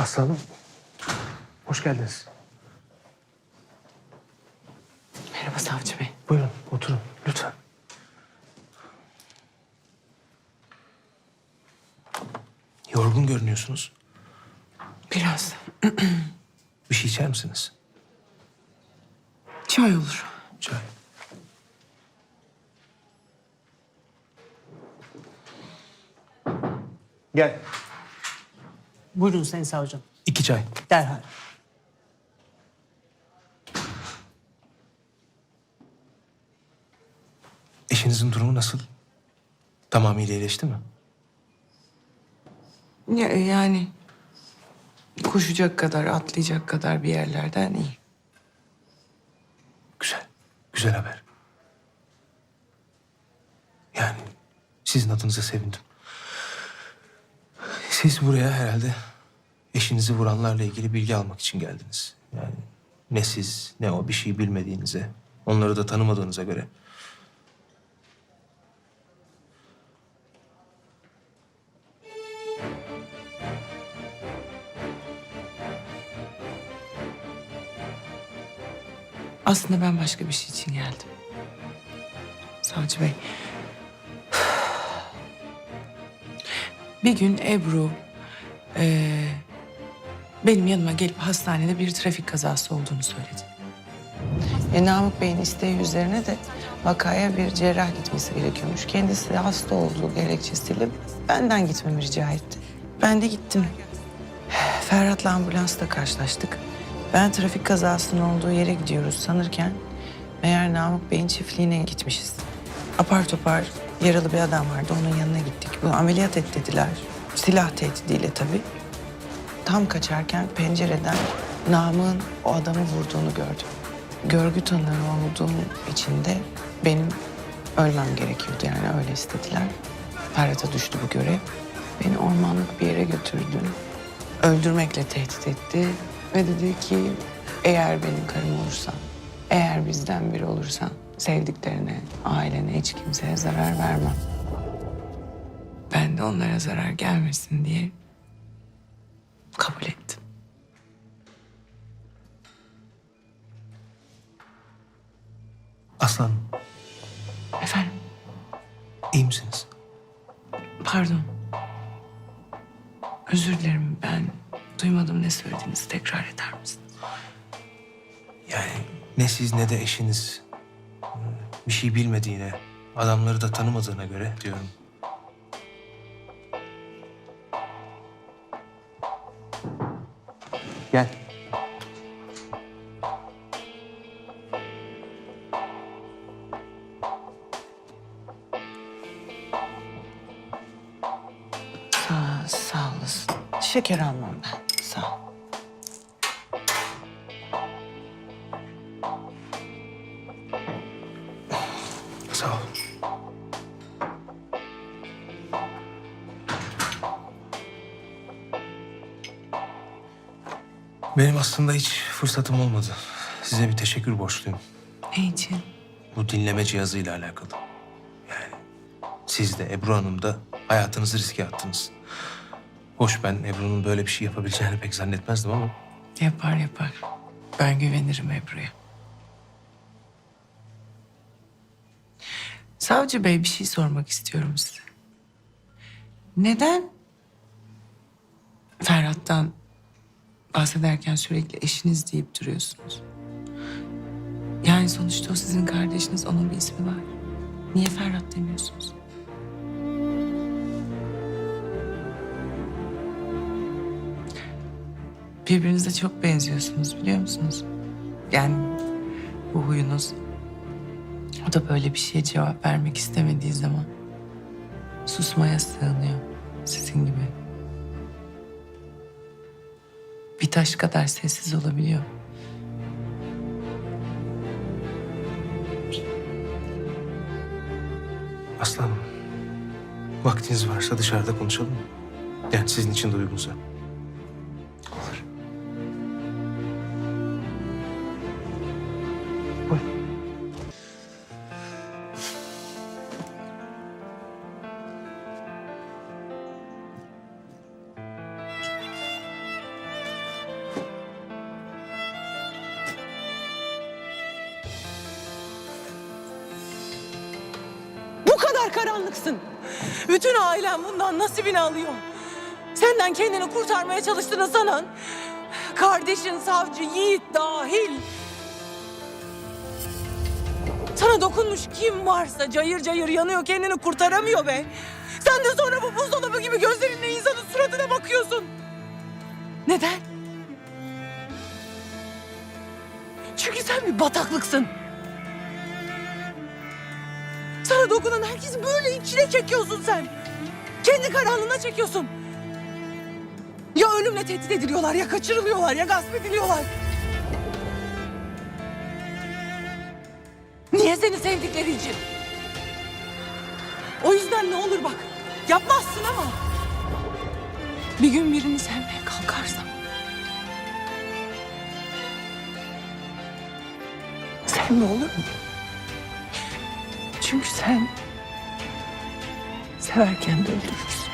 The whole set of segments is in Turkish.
Aslanım. Hoş geldiniz. Merhaba savcı bey. Buyurun oturun lütfen. Yorgun görünüyorsunuz. Biraz Bir şey içer misiniz? çay olur. Çay. Gel. Buyurun Sayın Savcım. İki çay. Derhal. Eşinizin durumu nasıl? Tamamıyla iyileşti mi? Ya, yani koşacak kadar, atlayacak kadar bir yerlerden iyi. Güzel. Güzel haber. Yani sizin adınıza sevindim. Siz buraya herhalde eşinizi vuranlarla ilgili bilgi almak için geldiniz. Yani ne siz ne o bir şey bilmediğinize, onları da tanımadığınıza göre. Aslında ben başka bir şey için geldim. Savcı bey. Bir gün Ebru eee, benim yanıma gelip hastanede bir trafik kazası olduğunu söyledi. E, Namık Bey'in isteği üzerine de vakaya bir cerrah gitmesi gerekiyormuş. Kendisi hasta olduğu gerekçesiyle benden gitmemi rica etti. Ben de gittim. Ferhat'la ambulansta karşılaştık. Ben trafik kazasının olduğu yere gidiyoruz sanırken... ...meğer Namık Bey'in çiftliğine gitmişiz. Apar topar yaralı bir adam vardı, onun yanına gittik. Bu ameliyat et dediler. Silah tehdidiyle tabii. Tam kaçarken pencereden Namık'ın o adamı vurduğunu gördüm. Görgü tanığı olduğum için de benim ölmem gerekiyordu yani öyle istediler. Ferhat'a düştü bu görev. Beni ormanlık bir yere götürdü. Öldürmekle tehdit etti ve dedi ki eğer benim karım olursan, eğer bizden biri olursan sevdiklerine, ailene, hiç kimseye zarar vermem. Ben de onlara zarar gelmesin diye Aslan Efendim, iyi misiniz? pardon. Özür dilerim ben duymadım ne söylediğinizi tekrar eder misin? Yani ne siz ne de eşiniz hmm, bir şey bilmediğine, adamları da tanımadığına göre diyorum. Şeker almam ben. Sağ ol. Sağ ol. Benim aslında hiç fırsatım olmadı. Size bir teşekkür borçluyum. Ne için? Bu dinleme cihazıyla alakalı. Yani siz de Ebru Hanım da hayatınızı riske attınız. Hoş ben Ebru'nun böyle bir şey yapabileceğini pek zannetmezdim ama... Yapar yapar. Ben güvenirim Ebru'ya. Savcı Bey bir şey sormak istiyorum size. Neden Ferhat'tan bahsederken sürekli eşiniz deyip duruyorsunuz? Yani sonuçta o sizin kardeşiniz, onun bir ismi var. Niye Ferhat demiyorsunuz? Birbirinize çok benziyorsunuz biliyor musunuz? Yani bu huyunuz. O da böyle bir şeye cevap vermek istemediği zaman susmaya sığınıyor sizin gibi. Bir taş kadar sessiz olabiliyor. Aslanım, vaktiniz varsa dışarıda konuşalım mı? Yani sizin için de uygunsa. Kadar karanlıksın. Bütün ailen bundan nasibini alıyor. Senden kendini kurtarmaya çalıştığını sanan kardeşin savcı Yiğit dahil. Sana dokunmuş kim varsa cayır cayır yanıyor kendini kurtaramıyor be. Sen de sonra bu buzdolabı gibi gözlerinle insanın suratına bakıyorsun. Neden? Çünkü sen bir bataklıksın. Sana dokunan herkesi böyle içine çekiyorsun sen. Kendi karanlığına çekiyorsun. Ya ölümle tehdit ediliyorlar, ya kaçırılıyorlar, ya gasp ediliyorlar. Niye seni sevdikleri için? O yüzden ne olur bak, yapmazsın ama... Bir gün birini sevmeye kalkarsam... Sevme olur mu? Çünkü sen severken de öldürürsün.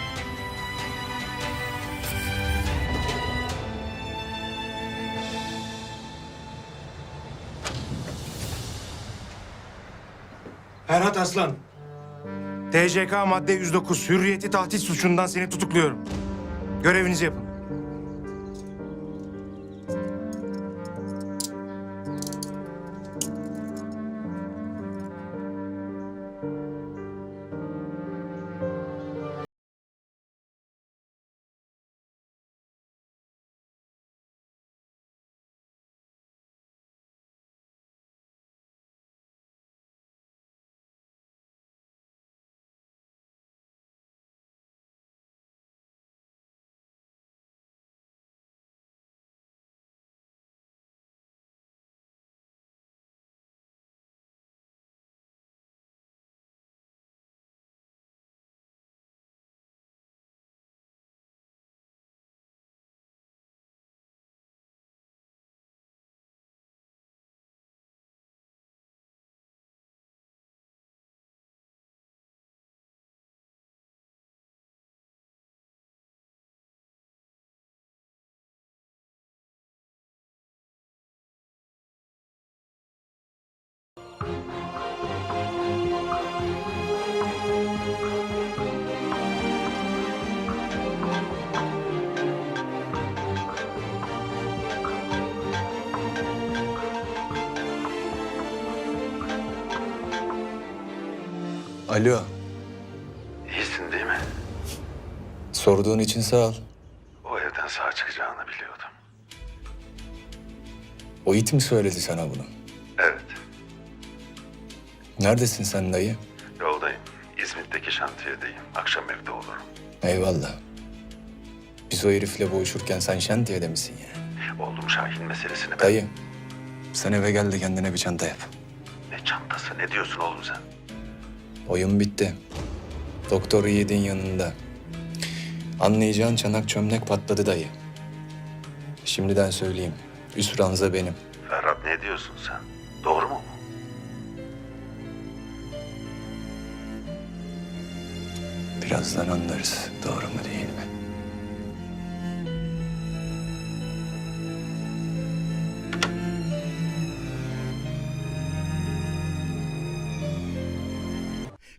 Ferhat Aslan. TCK madde 109 hürriyeti tahdit suçundan seni tutukluyorum. Görevinizi yapın. Alo, İyisin değil mi? sorduğun için sağ ol. O evden sağ çıkacağını biliyordum. O it mi söyledi sana bunu? Evet, Neredesin sen dayı? yoldayım. İzmit'teki şantiyedeyim. Akşam evde olurum. Eyvallah. Biz o herifle boğuşurken sen şantiyede misin ya? Oğlum Şahin meselesini ben... Dayı, sen eve gel de kendine bir çanta yap. Ne çantası, ne diyorsun oğlum sen? Oyun bitti. Doktor Yiğit'in yanında. Anlayacağın çanak çömlek patladı dayı. Şimdiden söyleyeyim. Üst ranza benim. Ferhat ne diyorsun sen? Doğru mu? Birazdan anlarız. Doğru mu değil mi?